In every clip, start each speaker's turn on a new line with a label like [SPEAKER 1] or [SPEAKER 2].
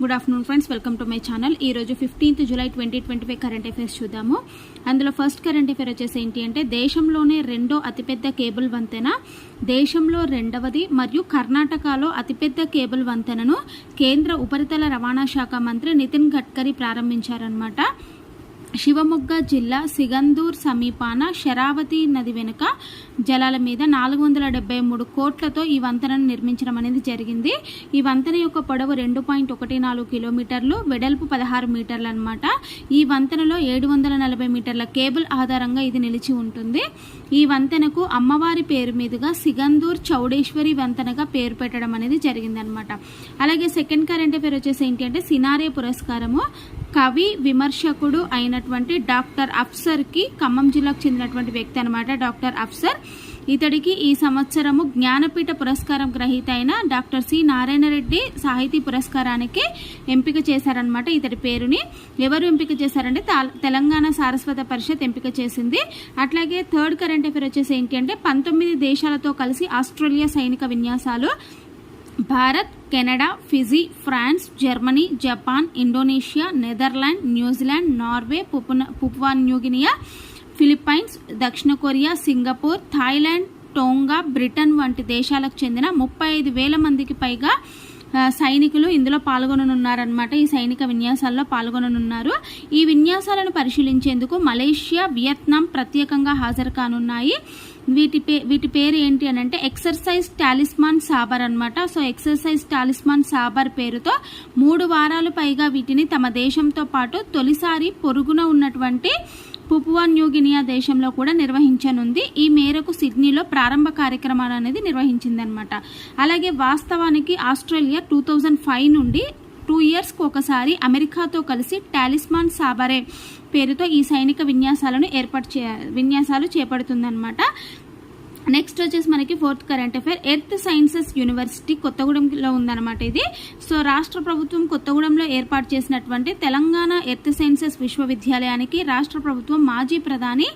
[SPEAKER 1] Good afternoon friends welcome to my channel ఈ రోజు fifteenth July twenty twenty five current affairs చూద్దాము. అందులో first current affair వచ్చేసి ఏంటి అంటే దేశంలోనే రెండో అతిపెద్ద కేబుల్ వంతెన దేశంలో రెండవది మరియు కర్ణాటకలో అతిపెద్ద కేబుల్ వంతెనను కేంద్ర ఉపరితల రవాణా శాఖ మంత్రి నితిన్ గడ్కరీ ప్రారంభించారనమాట శివమొగ్గ జిల్లా సిగందూర్ సమీపాన శరావతి నది వెనుక జలాల మీద నాలుగు వందల డెబ్బై మూడు కోట్లతో ఈ వంతెనను నిర్మించడం అనేది జరిగింది. ఈ వంతెన యొక్క పొడవు రెండు పాయింట్ ఒకటి నాలుగు కిలోమీటర్లు వెడల్పు పదహారు మీటర్లు అనమాట ఈ వంతెనలో ఏడు వందల నలభై మీటర్ల కేబుల్ ఆధారంగా ఇది నిలిచి ఉంటుంది. ఈ వంతెనకు అమ్మవారి పేరు మీదుగా సిగందూర్ చౌడేశ్వరి వంతెనగా పేరు పెట్టడం అనేది జరిగిందనమాట అలాగే సెకండ్ కరెంట్ పేరు వచ్చేసి ఏంటి అంటే సినారే పురస్కారము. కవి విమర్శకుడు అయినటువంటి డాక్టర్ అఫ్సర్కి ఖమ్మం జిల్లాకు చెందినటువంటి వ్యక్తి అనమాట డాక్టర్ అఫ్సర్. ఇతడికి ఈ సంవత్సరము జ్ఞానపీఠ పురస్కారం గ్రహీత అయిన డాక్టర్ సి నారాయణ రెడ్డి సాహితీ పురస్కారానికి ఎంపిక చేశారనమాట ఇతడి పేరుని. ఎవరు ఎంపిక చేశారంటే తెలంగాణ సారస్వత పరిషత్ ఎంపిక చేసింది. అట్లాగే థర్డ్ కరెంట్ అఫేర్ వచ్చేసి ఏంటి అంటే పంతొమ్మిది దేశాలతో కలిసి ఆస్ట్రేలియా సైనిక విన్యాసాలు Bharat Canada Fiji France Germany Japan Indonesia Netherland New Zealand Norway పుపున Papua New Guinea Philippines దక్షిణ Korea Singapore Thailand Tonga Britain వంటి దేశాలకు చెందిన ముప్పై ఐదు వేల మందికి పైగా సైనికులు ఇందులో పాల్గొననున్నారనమాట ఈ సైనిక విన్యాసాల్లో పాల్గొననున్నారు. ఈ విన్యాసాలను పరిశీలించేందుకు మలేషియా వియత్నాం ప్రత్యేకంగా హాజరు కానున్నాయి. వీటి పే వీటి పేరు ఏంటి అని అంటే ఎక్సర్సైజ్ టాలిస్మాన్ సాబర్ అనమాట సో ఎక్సర్సైజ్ టాలిస్మాన్ సాబర్ పేరుతో మూడు వారాలు పైగా వీటిని తమ దేశంతో పాటు తొలిసారి పొరుగున ఉన్నటువంటి పుపువా న్యూగినియా దేశంలో కూడా నిర్వహించనుంది. ఈ మేరకు సిడ్నీలో ప్రారంభ కార్యక్రమాలు అనేది నిర్వహించిందనమాట అలాగే వాస్తవానికి ఆస్ట్రేలియా టూ థౌజండ్ ఫైవ్ నుండి టూ ఒకసారి అమెరికాతో కలిసి టాలిస్మాన్ సాబరే పేరుతో ఈ సైనిక విన్యాసాలను ఏర్పాటు చే విన్యాసాలు చేపడుతుందన్నమాట. నెక్స్ట్ వచ్చేసి మనకి fourth current affair. Earth sciences university కొత్తగూడెంలో ఉందన్నమాట ఇది. సో రాష్ట్ర ప్రభుత్వం కొత్తగూడెంలో ఏర్పాటు చేసినటువంటి తెలంగాణ ఎర్త్ సైన్సెస్ విశ్వవిద్యాలయానికి రాష్ట్ర ప్రభుత్వం మాజీ ప్రధాని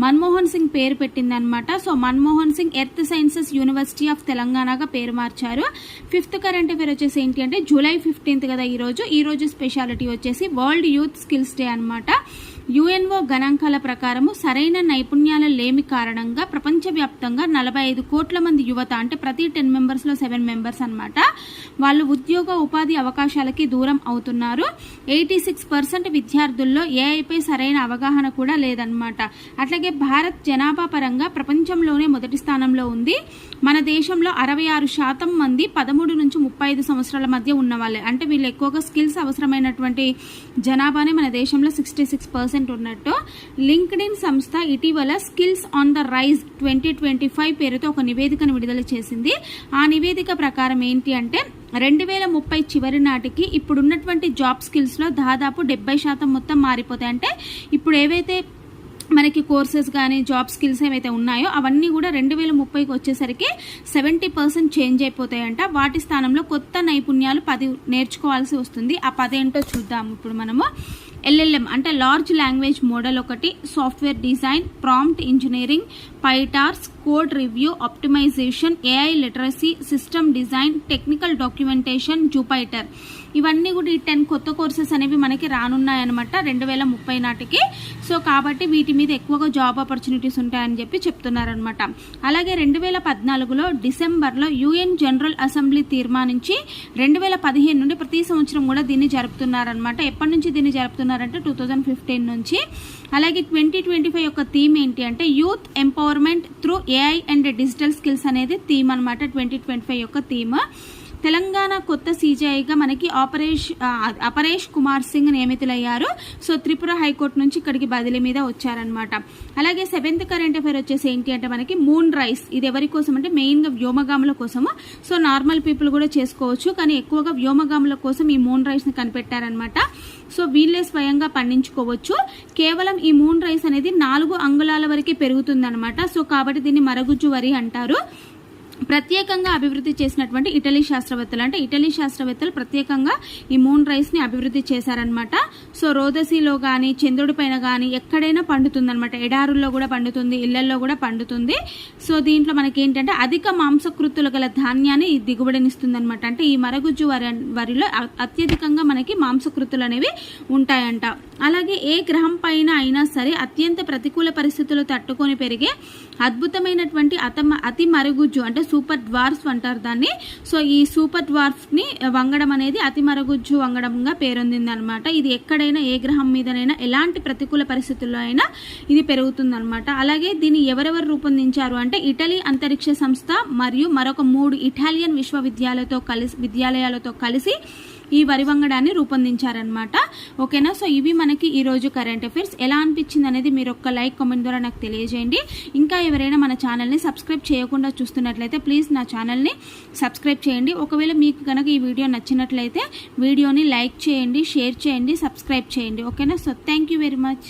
[SPEAKER 1] మన్మోహన్ సింగ్ పేరు పెట్టిందనమాట so Manmohan Singh earth sciences university of తెలంగాణగా పేరు మార్చారు. ఫిఫ్త్ కరెంట్ అఫేర్ వచ్చేసి ఏంటి అంటే జూలై ఫిఫ్టీన్త్ కదా ఈరోజు ఈరోజు స్పెషాలిటీ వచ్చేసి వరల్డ్ యూత్ స్కిల్స్ డే అనమాట యుఎన్ఓ గణాంకాల ప్రకారము సరైన నైపుణ్యాల లేమి కారణంగా ప్రపంచవ్యాప్తంగా నలభై ఐదు కోట్ల మంది యువత అంటే ప్రతి టెన్ మెంబర్స్లో సెవెన్ మెంబర్స్ అనమాట వాళ్ళు ఉద్యోగ ఉపాధి అవకాశాలకి దూరం అవుతున్నారు. ఎయిటీ సిక్స్ పర్సెంట్ విద్యార్థుల్లో ఏఐపై సరైన అవగాహన కూడా లేదన్నమాట. అట్లాగే భారత్ జనాభా పరంగా ప్రపంచంలోనే మొదటి స్థానంలో ఉంది. మన దేశంలో అరవై ఆరు శాతం మంది పదమూడు నుంచి ముప్పై ఐదు సంవత్సరాల మధ్య ఉన్న వాళ్ళే అంటే వీళ్ళు ఎక్కువగా స్కిల్స్ అవసరమైనటువంటి జనాభానే మన దేశంలో సిక్స్టీ సిక్స్ పర్సెంట్ ఉన్నట్టు లింక్డ్ ఇన్ సంస్థ ఇటీవల skills on the rise twenty twenty five పేరుతో ఒక నివేదికను విడుదల చేసింది. ఆ నివేదిక ప్రకారం ఏంటి అంటే రెండు వేల ముప్పై చివరి నాటికి ఇప్పుడున్నటువంటి జాబ్ స్కిల్స్లో దాదాపు డెబ్బై శాతం మొత్తం మారిపోతాయి. అంటే ఇప్పుడు ఏవైతే మనకి కోర్సెస్ కానీ జాబ్ స్కిల్స్ ఏవైతే ఉన్నాయో అవన్నీ కూడా రెండు వేల ముప్పైకి వచ్చేసరికి సెవెంటీ పర్సెంట్ చేంజ్ అయిపోతాయంట. వాటి స్థానంలో కొత్త నైపుణ్యాలు పది నేర్చుకోవాల్సి వస్తుంది. ఆ పదేంటో చూద్దాం ఇప్పుడు మనము. ఎల్ఎల్ఎం అంటే లార్జ్ లాంగ్వేజ్ మోడల్ ఒకటి software design prompt engineering PyTorch code review optimization AI literacy system design technical documentation Jupyter ఇవన్నీ కూడా ఈ టెన్ కొత్త కోర్సెస్ అనేవి మనకి రానున్నాయన్నమాట రెండు వేల ముప్పై నాటికి. సో కాబట్టి వీటి మీద ఎక్కువగా జాబ్ ఆపర్చునిటీస్ ఉంటాయని చెప్పి చెప్తున్నారనమాట అలాగే రెండు వేల పద్నాలుగులో డిసెంబర్లో యుఎన్ జనరల్ అసెంబ్లీ తీర్మానించి రెండు వేల పదిహేను నుండి ప్రతి సంవత్సరం కూడా దీన్ని జరుపుతున్నారనమాట ఎప్పటి నుంచి దీన్ని జరుపుతున్నారంటే టూ థౌజండ్ ఫిఫ్టీన్ నుంచి. అలాగే ట్వంటీ ట్వంటీ ఫైవ్ యొక్క థీమ్ ఏంటి అంటే youth empowerment through AI and digital skills అనేది థీమ్ అనమాట ట్వంటీ ట్వంటీ ఫైవ్ యొక్క థీమ్ తెలంగాణ కొత్త సీజీఐగా మనకి ఆపరేష్ అపరేష్ కుమార్ సింగ్ నియమితులయ్యారు. సో త్రిపుర హైకోర్టు నుంచి ఇక్కడికి బదిలీ మీద వచ్చారనమాట అలాగే సెవెంత్ కరెంట్ అఫైర్ వచ్చేసి ఏంటి అంటే మనకి మూన్ రైస్. ఇది ఎవరి కోసం అంటే మెయిన్గా వ్యోమగాముల కోసము. సో నార్మల్ పీపుల్ కూడా చేసుకోవచ్చు. కానీ ఎక్కువగా వ్యోమగాముల కోసం ఈ మూన్ రైస్ని కనిపెట్టారనమాట సో వీళ్ళే స్వయంగా పండించుకోవచ్చు. కేవలం ఈ మూన్ రైస్ అనేది నాలుగు అంగుళాల వరకే పెరుగుతుందనమాట సో కాబట్టి దీన్ని మరగుజ్జు వరి అంటారు. ప్రత్యేకంగా అభివృద్ధి చేసినటువంటి ఇటలీ శాస్త్రవేత్తలు. అంటే ఇటలీ శాస్త్రవేత్తలు ప్రత్యేకంగా ఈ మూన్ రైస్ని అభివృద్ధి చేశారనమాట సో రోదసిలో కానీ చంద్రుడి పైన కానీ ఎక్కడైనా పండుతుంది అనమాట ఎడారుల్లో కూడా పండుతుంది ఇళ్ళలో కూడా పండుతుంది. సో దీంట్లో మనకి ఏంటంటే అధిక మాంసకృతులు గల ధాన్యాన్ని ఈ దిగుబడినిస్తుంది అనమాట అంటే ఈ మరగుజ్జు వరి వరిలో అత్యధికంగా మనకి మాంసకృతులు అనేవి ఉంటాయంట. అలాగే ఏ గ్రహం పైన అయినా సరే అత్యంత ప్రతికూల పరిస్థితులు తట్టుకొని పెరిగే అద్భుతమైనటువంటి అతమ అతి మరుగుజ్జు అంటే సూపర్ డ్వార్ఫ్ అంటారు దాన్ని. సో ఈ సూపర్ డ్వార్ఫ్ని వంగడం అనేది అతి మరుగుజ్జు వంగడంగా పేరొందిందనమాట. ఇది ఎక్కడైనా ఏ గ్రహం మీదనైనా ఎలాంటి ప్రతికూల పరిస్థితుల్లో అయినా ఇది పెరుగుతుందనమాట. అలాగే దీన్ని ఎవరెవరు రూపొందించారు అంటే ఇటలీ అంతరిక్ష సంస్థ మరియు మరొక మూడు ఇటాలియన్ విశ్వవిద్యాలయాలతో కలిసి విద్యాలయాలతో కలిసి ఈ వరి వంగడాన్ని రూపొందించారనమాట. ఓకేనా? సో ఇవి మనకి ఈ రోజు కరెంట్ అఫైర్స్ ఎలా అనిపించింది అనేది మీరు ఒక్క లైక్ కామెంట్ ద్వారా నాకు తెలియజేయండి. ఇంకా ఎవరైనా మన ఛానల్ని సబ్స్క్రైబ్ చేయకుండా చూస్తున్నట్లయితే ప్లీజ్ నా ఛానల్ని సబ్స్క్రైబ్ చేయండి. ఒకవేళ మీకు కనుక ఈ వీడియో నచ్చినట్లయితే వీడియోని లైక్ చేయండి షేర్ చేయండి సబ్స్క్రైబ్ చేయండి. ఓకేనా so thank you very much